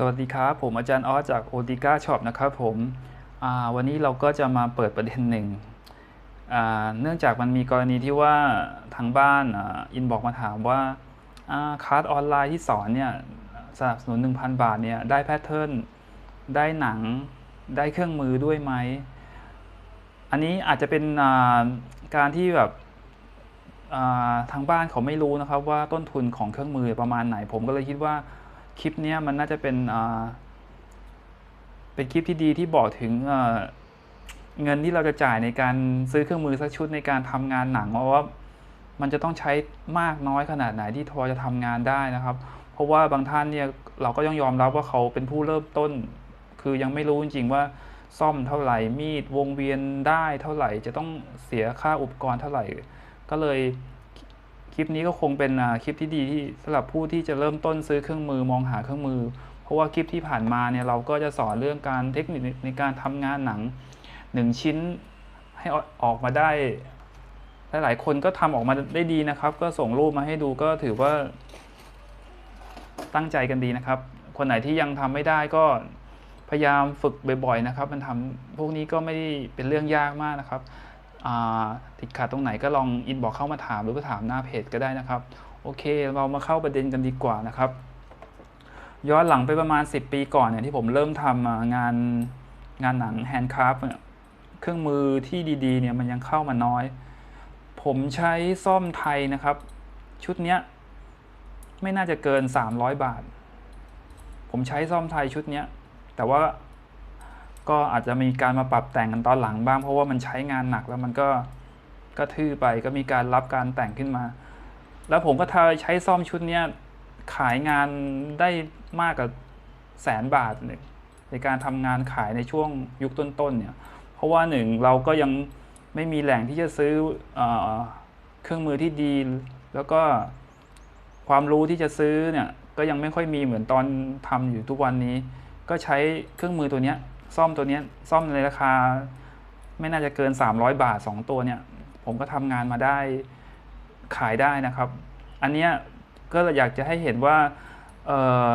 สวัสดีครับ ผมอาจารย์ออสจากโอติก้าช็อปนะครับผมวันนี้เราก็จะมาเปิดประเด็นหนึ่งเนื่องจากมันมีกรณีที่ว่าทางบ้านอินบอกมาถามว่าอ่าคลาสออนไลน์ที่สอนเนี่ยสนับสนุน 1,000 บาทเนี่ยได้แพทเทิร์นได้หนังได้เครื่องมือด้วยไหม อันนี้อาจจะเป็นาการที่แบบทางบ้านเขาไม่รู้นะครับว่าต้นทุนของเครื่องมือประมาณไหน ผมก็เลยคิดว่า คลิปนี้มันน่าจะเป็นเป็นคลิปที่ดีที่บอกถึงเงินที่เราจะจ่ายในการซื้อเครื่องมือสักชุดในการทำงานหนังว่ามันจะต้องใช้มากน้อยขนาดไหนที่ทอจะทำงานได้นะครับ เพราะว่าบางท่านเนี่ยเราก็ต้องยอมรับว่าเขาเป็นผู้เริ่มต้น คือยังไม่รู้จริงๆว่าซ่อมเท่าไหร่ มีดวงเวียนได้เท่าไหร่ จะต้องเสียค่าอุปกรณ์เท่าไหร่ ก็เลย ลิปนี้ก็คงเป็นคลิปที่ดีที่สำหรับผู้ที่จะเริ่มต้นซื้อเครื่องมือมองหาเครื่องมือ เพราะว่าคลิปที่ผ่านมาเนี่ยเราก็จะสอนเรื่องการเทคนิคในการทำงานหนังหนึ่งชิ้นให้ออกมาได้ หลายๆคนก็ทำออกมาได้ดีนะครับ ก็ส่งรูปมาให้ดูก็ถือว่าตั้งใจกันดีนะครับ คนไหนที่ยังทำไม่ได้ก็พยายามฝึกบ่อยๆนะครับ มันทำพวกนี้ก็ไม่ได้เป็นเรื่องยากมากนะครับ ติดขัดตรงไหนก็ลองอินบอกเข้ามาถามหรือก็ถามหน้าเพจก็ได้นะครับ โอเค เรามาเข้าประเด็นกันดีกว่านะครับ ย้อนหลังไปประมาณ 10 ปีก่อนเนี่ยที่ผมเริ่มทำงานงานหนังแฮนด์คราฟเนี่ยเครื่องมือที่ดีๆเนี่ยมันยังเข้ามาน้อย ผมใช้ซ่อมไทยนะครับ ชุดเนี้ยไม่น่าจะเกิน 300 บาท ผมใช้ซ่อมไทยชุดเนี้ยแต่ว่า ก็อาจจะมีการมาปรับแต่งกันตอนหลังบ้าง เพราะว่ามันใช้งานหนักแล้วมันก็ก็ทื่อไปก็มีการรับการแต่งขึ้นมา แล้วผมก็ทใช้ซ่อมชุดเนี้ยขายงานได้มากกว่าแสนบาทเลยในการทำงานขายในช่วงยุคต้นๆเนี่ย เพราะว่าหนึ่งเราก็ยังไม่มีแหล่งที่จะซื้อเออเครื่องมือที่ดี แล้วก็ความรู้ที่จะซื้อเนี่ยก็ยังไม่ค่อยมีเหมือนตอนทำอยู่ทุกวันนี้ ก็ใช้เครื่องมือตัวเนี้ย ซ่อมตัวนี้ซ่อมในราคา ไม่น่าจะเกิน 300 บาท 2 ตัวเนี่ย ผมก็ทำงานมาได้ขายได้นะครับ อันเนี้ยก็อยากจะให้เห็นว่าเออ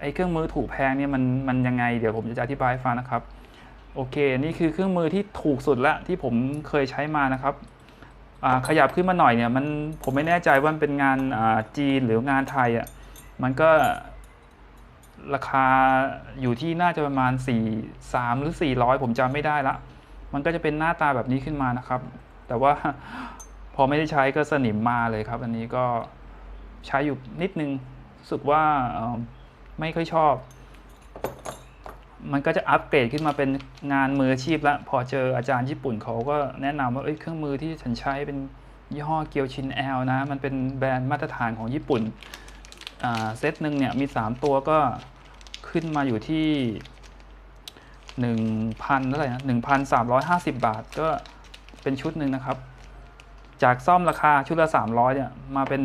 ไอ้เครื่องมือถูกแพงเนี่ยมันมันยังไง เดี๋ยวผมจะอธิบายให้ฟังนะครับโอเค นี่คือเครื่องมือที่ถูกสุดละที่ผมเคยใช้มานะครับขยับขึ้นมาหน่อยเนี่ยมันผมไม่แน่ใจว่ามันเป็นงานจีนหรืองานไทยอะมันก็ ราคาอยู่ที่น่าจะประมาณ 4 3 หรือ 400 ผมจำไม่ได้ละ มันก็จะเป็นหน้าตาแบบนี้ขึ้นมานะครับ แต่ว่าพอไม่ได้ใช้ก็สนิมมาเลยครับ อันนี้ก็ใช้อยู่นิดนึงรู้สึกว่าไม่ค่อยชอบ มันก็จะอัปเกรดขึ้นมาเป็นงานมืออาชีพแล้ว พอเจออาจารย์ญี่ปุ่นเขาก็แนะนำว่าเเครื่องมือที่ฉันใช้เป็นยี่ห้อเกียวชินแอลนะ มันเป็นแบรนด์มาตรฐานของญี่ปุ่นเซตหนึ่งเนี่ยมี 3 ตัวก็ ขึ้นมาอยู่ที่1,000เท่าไหร่นะ1,350บาท ก็เป็นชุดหนึ่งนะครับ จากซ่อมราคาชุดละ300เนี่ยมาเป็น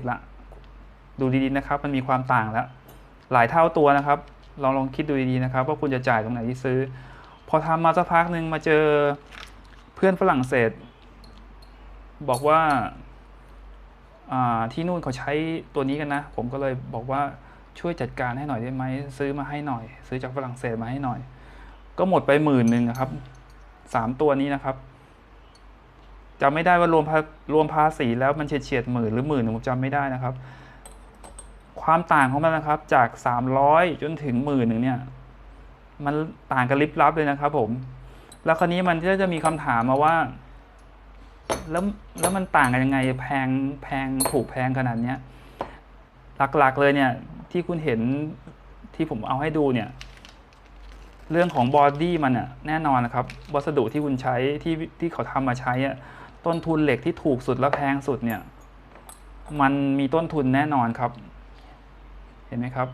1,350ละดูดีๆนะครับ มันมีความต่างแล้ว หลายเท่าตัวนะครับ ลองลองคิดดูดีๆนะครับ ว่าคุณจะจ่ายตรงไหนที่ซื้อ พอทำมาสักพักหนึ่งมาเจอเพื่อนฝรั่งเศส บอกว่าอ่าที่นู่นเขาใช้ตัวนี้กันนะ ผมก็เลยบอกว่า ช่วยจัดการให้หน่อยได้ไหมซื้อมาให้หน่อย ซื้อจากฝรั่งเศสมาให้หน่อย ก็หมดไปหมื่นหนึ่งอะครับสามตัวนี้นะครับจำไม่ได้ว่ารวมรวมภาษีแล้วมันเฉียดเฉียดหมื่นหรือหมื่นผมจำไม่ได้นะครับ ความต่างของมันนะครับจากสามร้อยจนถึงหมื่นหนึ่งเนี่ย มันต่างกันลิบลับเลยนะครับ ผม แล้วคราวนี้มันก็จะมีคำถามมาว่า แล้วแล้วมันต่างกันยังไงแพงแพงถูกแพงขนาดเนี้ย หลักๆเลยเนี่ย ที่คุณเห็นที่ผมเอาให้ดูเนี่ย เรื่องของบอดี้มันอะแน่นอนนะครับ วัสดุที่คุณใช้ที่ที่เขาทำมาใช้อะต้นทุนเหล็กที่ถูกสุดและแพงสุดเนี่ย มันมีต้นทุนแน่นอนครับ เห็นไหมครับ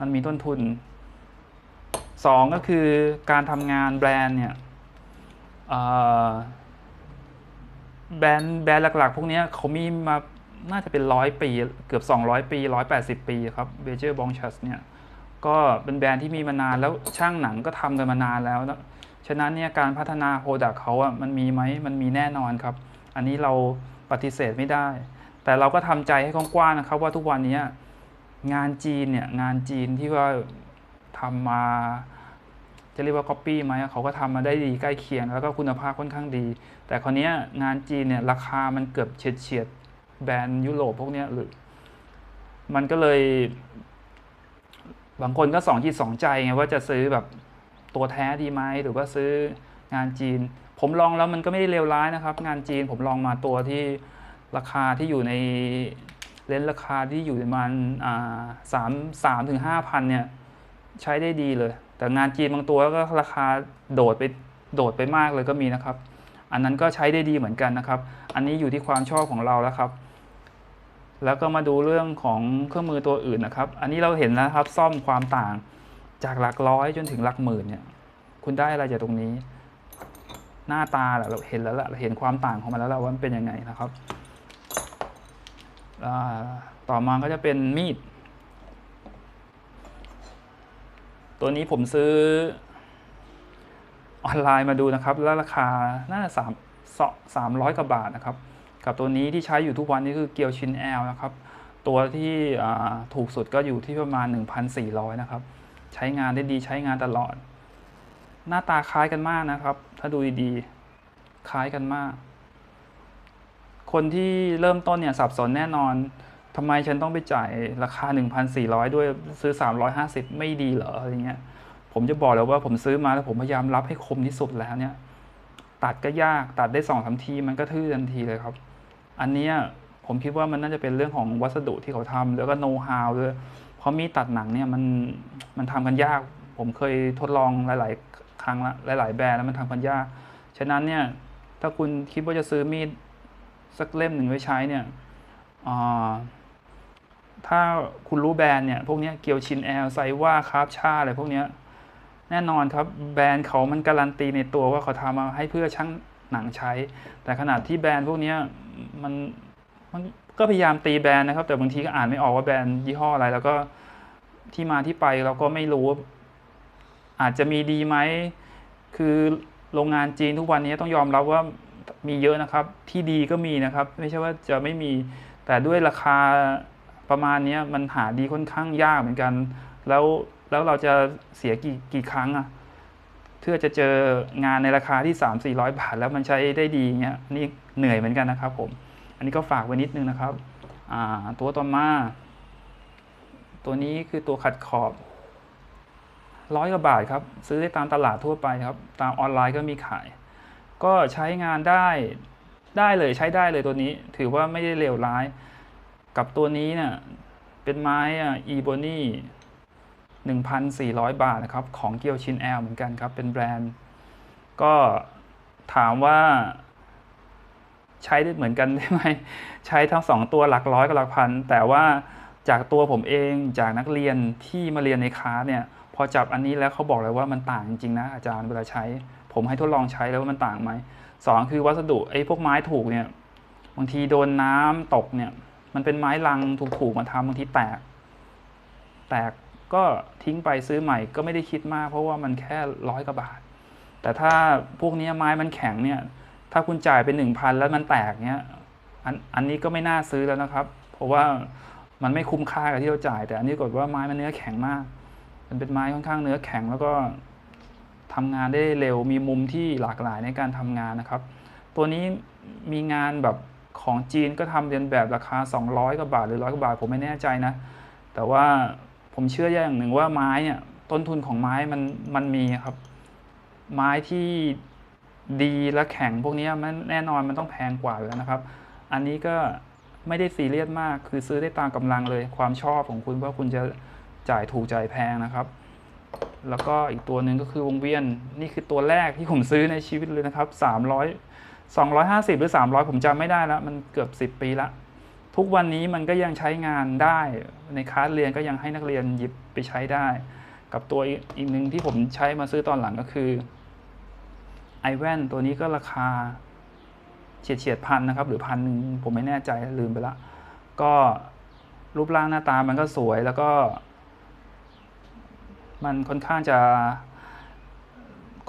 มันมีต้นทุนสองก็คือการทำงานแบรนด์เนี่ยแบรนด์แบรนด์หลัก ๆ พวกนี้เขามีมา น่าจะเป็นร้อยปี เกือบ 200 ปี 180 ปีครับเบเจอร์บองชัสเนี่ยก็เป็นแบรนด์ที่มีมานานแล้วช่างหนังก็ทำกันมานานแล้วนะฉะนั้นเนี่ยการพัฒนาโปรดักเขาอะมันมีไหมมันมีแน่นอนครับ อันนี้เราปฏิเสธไม่ได้ แต่เราก็ทำใจให้กว้างๆนะครับ ว่าทุกวันนี้งานจีนเนี่ยงานจีนที่ว่าทำมาจะเรียกว่า Copy ไหมเขาก็ทำมาได้ดีใกล้เคียง แล้วก็คุณภาพค่อนข้างดี แต่คราวนี้งานจีนเนี่ยราคามันเกือบเฉียดเฉียด แบรนด์ยุโรปพวกนี้หรือ มันก็เลย บางคนก็สองจิตสองใจไงว่าจะซื้อแบบตัวแท้ดีไหมหรือว่าซื้องานจีน ผมลองแล้วมันก็ไม่ได้เลวร้ายนะครับ งานจีนผมลองมาตัวที่ราคาที่อยู่ในเลนราคาที่อยู่ประมาณสามสามถึงห้าพันเนี่ย ใช้ได้ดีเลย แต่งานจีนบางตัวก็ราคาโดดไปโดดไปมากเลยก็มีนะครับ อันนั้นก็ใช้ได้ดีเหมือนกันนะครับ อันนี้อยู่ที่ความชอบของเราแล้วครับ แล้วก็มาดูเรื่องของเครื่องมือตัวอื่นนะครับ อันนี้เราเห็นแล้วครับซ่อมความต่างจากหลักร้อยจนถึงหลักหมื่นเนี่ย คุณได้อะไรจากตรงนี้ หน้าตาแหละเราเห็นแล้วละเราเห็นความต่างของมันแล้วละว่ามันเป็นยังไงนะครับต่อมาก็จะเป็นมีด ตัวนี้ผมซื้อออนไลน์มาดูนะครับ แล้วราคาน่าจะสามสามร้อยกว่าบาทนะครับ กับตัวนี้ที่ใช้อยู่ทุกวันนี้คือเกียวชินแอลนะครับ ตัวที่ถูกสุดก็อยู่ที่ประมาณ 1,400 นะครับ ใช้งานได้ดีใช้งานตลอด หน้าตาคล้ายกันมากนะครับ ถ้าดูดีๆ คล้ายกันมาก คนที่เริ่มต้นเนี่ยสับสนแน่นอนทำไมฉันต้องไปจ่ายราคา 1,400 ด้วยซื้อ 350 ไม่ดีเหรออะไรเงี้ย ผมจะบอกเลยว่าผมซื้อมาแล้วผมพยายามรับให้คมที่สุดแล้วเนี่ย ตัดก็ยากตัดได้สองสามทีมันก็ทื่อทันทีเลยครับ อันเนี้ยผมคิดว่ามันน่าจะเป็นเรื่องของวัสดุที่เขาทำแล้วก็โน้ตฮาวด้วยเพราะมีดตัดหนังเนี่ยมันมันทำกันยาก ผมเคยทดลองหลาย ๆ ครั้งละหลาย ๆ แบรนด์แล้วมันทำกันยาก ฉะนั้นเนี่ยถ้าคุณคิดว่าจะซื้อมีดสักเล่มหนึ่งไว้ใช้เนี่ยอ่าถ้าคุณรู้แบรนด์เนี่ยพวกนี้เกียวชินแอลไซว่าคร์บชาอะไรพวกนี้แน่นอนครับแบรนด์เขามันการันตีในตัวว่าเขาทำมาให้เพื่อช่าง หนังใช้ แต่ขนาดที่แบรนด์พวกนี้มันมันก็พยายามตีแบรนด์นะครับ แต่บางทีก็อ่านไม่ออกว่าแบรนด์ยี่ห้ออะไร แล้วก็ที่มาที่ไปเราก็ไม่รู้ อาจจะมีดีไหม คือโรงงานจีนทุกวันนี้ต้องยอมรับว่ามีเยอะนะครับ ที่ดีก็มีนะครับ ไม่ใช่ว่าจะไม่มีแต่ด้วยราคาประมาณนี้มันหาดีค่อนข้างยากเหมือนกัน แล้วแล้วเราจะเสียกี่กี่ครั้งอะ เพื่อจะเจองานในราคาที่ 3 4 0 0 บาท แล้วมันใช้ได้ดีเงี้ยนี่เหนื่อยเหมือนกันนะครับผม อันนี้ก็ฝากไว้นิดนึงนะครับตัวต่อมา ตัวนี้คือตัวขัดขอบร้อยกว่าบาทครับ ซื้อได้ตามตลาดทั่วไปครับ ตามออนไลน์ก็มีขาย ก็ใช้งานได้ได้เลยใช้ได้เลยตัวนี้ ถือว่าไม่ได้เลวร้าย กับตัวนี้เนี่ยเป็นไม้อีโบนี่ 1,400 บาทนะครับ ของเกียวชินแอลเหมือนกันครับ เป็นแบรนด์ ก็ถามว่าใช้ได้เหมือนกันได้ไหมใช้ทั้งสองตัวหลักร้อยกับหลักพัน แต่ว่าจากตัวผมเองจากนักเรียนที่มาเรียนในคลาสเนี่ย พอจับอันนี้แล้วเขาบอกเลยว่ามันต่างจริงๆนะอาจารย์เวลาใช้ ผมให้ทดลองใช้แล้วว่ามันต่างไหมสองคือวัสดุไอ้พวกไม้ถูกเนี่ยบางทีโดนน้ำตกเนี่ย มันเป็นไม้ลังถูกๆมาทำบางทีแตก แตก ก็ทิ้งไปซื้อใหม่ก็ไม่ได้คิดมาก เพราะว่ามันแค่ร้อยกว่าบาท แต่ถ้าพวกนี้ไม้มันแข็งเนี่ย ถ้าคุณจ่ายไปหนึ่งพันแล้วมันแตกเนี่ยอันอันนี้ก็ไม่น่าซื้อแล้วนะครับ เพราะว่ามันไม่คุ้มค่ากับที่เราจ่าย แต่อันนี้กดว่าไม้มันเนื้อแข็งมาก มันเป็นไม้ค่อนข้างเนื้อแข็งแล้วก็ทำงานได้เร็วมีมุมที่หลากหลายในการทำงานนะครับ ตัวนี้มีงานแบบของจีนก็ทำเรียนแบบราคา 200กว่าบาทหรือร้อยกว่าบาทผมไม่แน่ใจนะ แต่ว่า ผมเชื่ออย่างหนึ่งว่าไม้เนี่ย ต้นทุนของไม้มันมันมีครับ ไม้ที่ดีและแข็งพวกนี้มันแน่นอนมันต้องแพงกว่าแล้วนะครับ อันนี้ก็ไม่ได้ซีเรียสมาก คือซื้อได้ตามกำลังเลย ความชอบของคุณว่าคุณจะจ่ายถูกจ่ายแพงนะครับ แล้วก็อีกตัวหนึ่งก็คือวงเวียนนี่คือตัวแรกที่ผมซื้อในชีวิตเลยนะครับ300 250 หรือ 300 ผมจำไม่ได้แล้ว มันเกือบ 10 ปีละ ทุกวันนี้มันก็ยังใช้งานได้ ในคลาสเรียนก็ยังให้นักเรียนหยิบไปใช้ได้ กับตัวอีกหนึ่งที่ผมใช้มาซื้อตอนหลังก็คือไอแว่นตัวนี้ก็ราคาเฉียดเฉียดพันนะครับ หรือพันหนึ่งผมไม่แน่ใจลืมไปละ ก็รูปร่างหน้าตามันก็สวยแล้วก็ มันค่อนข้างจะ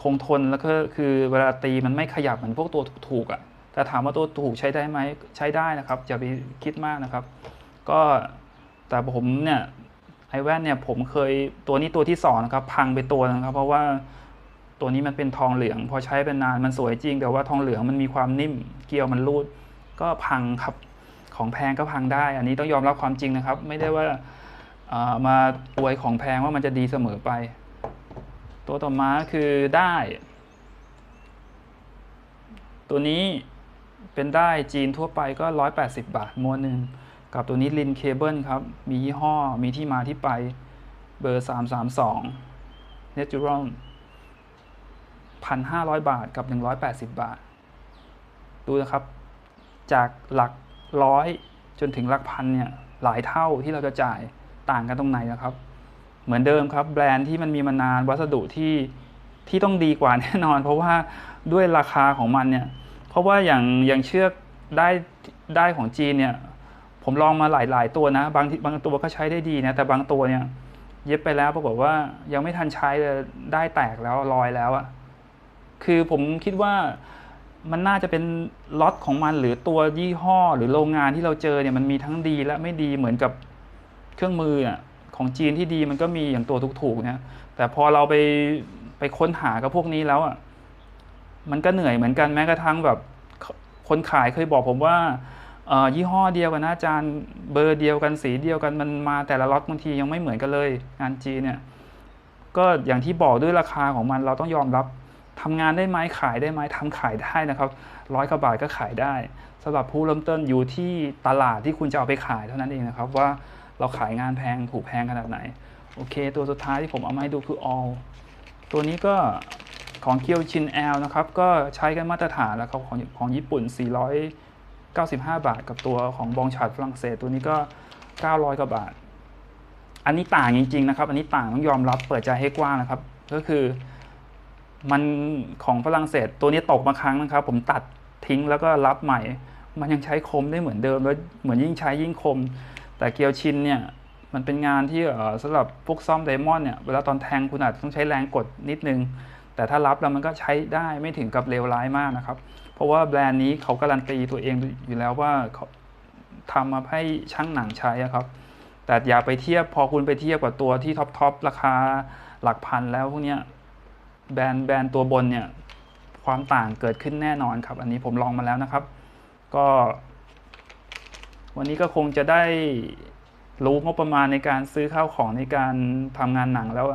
คงทนแล้วก็คือเวลาตีมันไม่ขยับเหมือนพวกตัวถูกๆอะ่ะ แต่ถามว่าตัวถูกใช้ได้ไหมใช้ได้นะครับอย่าไปคิดมากนะครับ ก็แต่ผมเนี่ยไอแว่นเนี่ยผมเคยตัวนี้ตัวที่สองนะครับ พังไปตัวนะครับ เพราะว่าตัวนี้มันเป็นทองเหลือง พอใช้เป็นนานมันสวยจริง แต่ว่าทองเหลืองมันมีความนิ่มเกลียวมันรูด ก็พังครับของแพงก็พังได้ อันนี้ต้องยอมรับความจริงนะครับ ไม่ได้ว่ามาอวยของแพงว่ามันจะดีเสมอไป ตัวต่อมาคือได้ ตัวนี้ เป็นได้จีนทั่วไปก็ 180 บาทม้วนหนึ่ง กับตัวนี้ลินเคเบิลครับ มียี่ห้อ มีที่มาที่ไป เบอร์ 332 Natural 1,500 บาทกับ 180 บาท ดูนะครับ จากหลักร้อยจนถึงหลักพันเนี่ย หลายเท่าที่เราจะจ่ายต่างกันตรงไหนนะครับ เหมือนเดิมครับ แบรนด์ที่มันมีมานานวัสดุที่ที่ต้องดีกว่าแน่นอน เพราะว่าด้วยราคาของมันเนี่ย เพราะว่าอย่างอย่างเชือกได้ได้ของจีนเนี่ยผมลองมาหลาย ๆ ตัวนะ บางบางตัวก็ใช้ได้ดีนะ แต่บางตัวเนี่ยเย็บไปแล้วปรากฏว่ายังไม่ทันใช้เลยได้แตกแล้วลอยแล้วอะคือผมคิดว่ามันน่าจะเป็นล็อตของมันหรือตัวยี่ห้อหรือโรงงานที่เราเจอเนี่ยมันมีทั้งดีและไม่ดีเหมือนกับเครื่องมืออะของจีนที่ดีมันก็มีอย่างตัวถูกๆเนี่ยแต่พอเราไปไปค้นหากับพวกนี้แล้วอะ มันก็เหนื่อยเหมือนกันแม้กระทั่งแบบคนขายเคยบอกผมว่าเอ่อยี่ห้อเดียวกันนะอาจารย์เบอร์เดียวกันสีเดียวกันมันมาแต่ละล็อตบางทียังไม่เหมือนกันเลยงานจีนเนี่ยก็อย่างที่บอกด้วยราคาของมันเราต้องยอมรับทำงานได้ไหมขายได้ไหมทำขายได้นะครับร้อยกว่าบาทก็ขายได้สำหรับผู้เริ่มต้นอยู่ที่ตลาดที่คุณจะเอาไปขายเท่านั้นเองนะครับ ว่าเราขายงานแพงถูกแพงขนาดไหน โอเค ตัวสุดท้ายที่ผมเอามาให้ดูคือ all ตัวนี้ก็ ของเคียวชินแอลนะครับ ก็ใช้กันมาตรฐานแล้วครับของของญี่ปุ่น 495 บาท กับตัวของบองชาดฝรั่งเศสตัวนี้ก็ 900 กว่าบาท อันนี้ต่างจริง ๆ นะครับ อันนี้ต่างต้องยอมรับเปิดใจให้กว้างนะครับ ก็คือมันของฝรั่งเศสตัวนี้ตกมาครั้งนะครับ ผมตัดทิ้งแล้วก็รับใหม่ มันยังใช้คมได้เหมือนเดิม แล้วเหมือนยิ่งใช้ยิ่งคม แต่เกียวชินเนี่ยมันเป็นงานที่สำหรับพวกซ่อมไดมอนด์เนี่ยเวลาตอนแทงคุณอาจต้องใช้แรงกดนิดนึง แต่ถ้ารับแล้วมันก็ใช้ได้ไม่ถึงกับเลวร้ายมากนะครับ เพราะว่าแบรนด์นี้เขาการันตีตัวเองอยู่แล้วว่าเขาทำมาให้ช่างหนังใช้ครับ แต่อย่าไปเทียบพอคุณไปเทียบกับตัวที่ท็อปทอปราคาหลักพันแล้วพวกเนี้ยแบรนด์แบรนด์ตัวบนเนี่ยความต่างเกิดขึ้นแน่นอนครับ อันนี้ผมลองมาแล้วนะครับ ก็ วันนี้ก็คงจะได้รู้งบประมาณในการซื้อข้าวของในการทำงานหนังแล้ว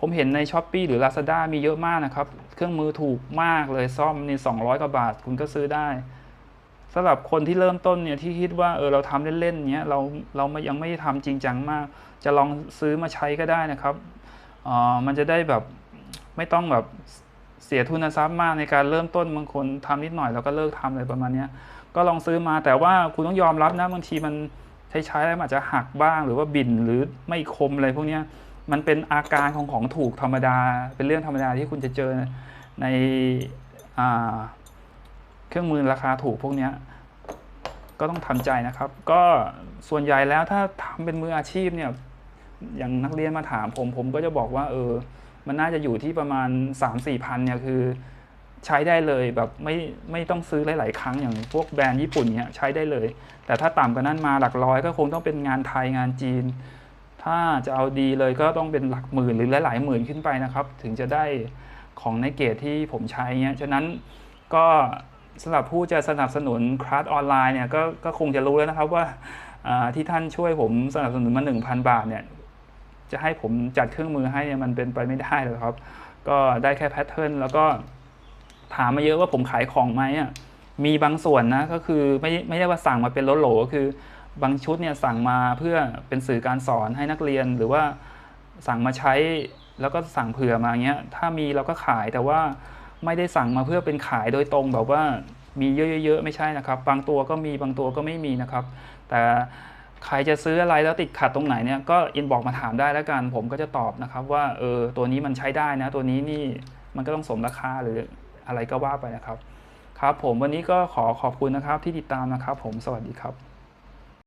ผมเห็นใน s h อ p e e หรือ Lazada มีเยอะมากนะครับ เครื่องมือถูกมากเลยซ่อมนี่200 กว่าบาทคุณก็ซื้อได้สำหรับคนที่เริ่มต้นเนี่ยที่คิดว่าเออเราทำเล่นๆเนี้ยเราเรายังไม่ได้ทำจริงจังมาก จะลองซื้อมาใช้ก็ได้นะครับอ่ามันจะได้แบบไม่ต้องแบบเสียทุนทรัพย์มากในการเริ่มต้นบางคนทำนิดหน่อยแล้วก็เลิกทำอะไรประมาณนี้ก็ลองซื้อมาแต่ว่าคุณต้องยอมรับนะบางทีมันใช้ใช้แล้วอาจจะหักบ้างหรือว่าบินหรือไม่คมอะไรพวกเนี้ย มันเป็นอาการของของถูกธรรมดา เป็นเรื่องธรรมดาที่คุณจะเจอในอเครื่องมือราคาถูกพวกนี้ก็ต้องทำใจนะครับ ก็ส่วนใหญ่แล้วถ้าทำเป็นมืออาชีพเนี่ยอย่างนักเรียนมาถามผม ผมก็จะบอกว่า เออ มันน่าจะอยู่ที่ประมาณ 3 4พันเนี่ยคือใช้ได้เลยแบบไม่ไม่ต้องซื้อหลาย ๆ ครั้งอย่างพวกแบรนด์ญี่ปุ่นเนี่ยใช้ได้เลย แต่ถ้าต่ำกว่านั้นมาหลักร้อยก็คงต้องเป็นงานไทยงานจีน ถ้าจะเอาดีเลยก็ต้องเป็นหลักหมื่นหรือหลายๆหมื่นขึ้นไปนะครับ ถึงจะได้ของในเกรดที่ผมใช้เงี้ยฉะนั้นก็สำหรับผู้จะสนับสนุนคลาสออนไลน์เนี่ยก็ก็คงจะรู้แล้วนะครับว่าที่ท่านช่วยผมสนับสนุนมา 1,000 บาทเนี่ยจะให้ผมจัดเครื่องมือให้เนี่ยมันเป็นไปไม่ได้เลยครับ ก็ได้แค่แพทเทิร์นแล้วก็ถามมาเยอะว่าผมขายของไหมอะมีบางส่วนนะก็คือไม่ไม่ใช่ว่าสั่งมาเป็นโหลก็คือ บางชุดเนี่ยสั่งมาเพื่อเป็นสื่อการสอนให้นักเรียนหรือว่าสั่งมาใช้แล้วก็สั่งเผื่อมาเงี้ยถ้ามีเราก็ขายแต่ว่าไม่ได้สั่งมาเพื่อเป็นขายโดยตรงแบบว่ามีเยอะๆไม่ใช่นะครับ บางตัวก็มีบางตัวก็ไม่มีนะครับ แต่ใครจะซื้ออะไรแล้วติดขัดตรงไหนเนี่ยก็อินบอกมาถามได้แล้วกัน ผมก็จะตอบนะครับ ว่าเออตัวนี้มันใช้ได้นะ ตัวนี้นี่มันก็ต้องสมราคาหรืออะไรก็ว่าไปนะครับ ครับ ผมวันนี้ก็ขอขอบคุณนะครับที่ติดตามนะครับ ผมสวัสดีครับ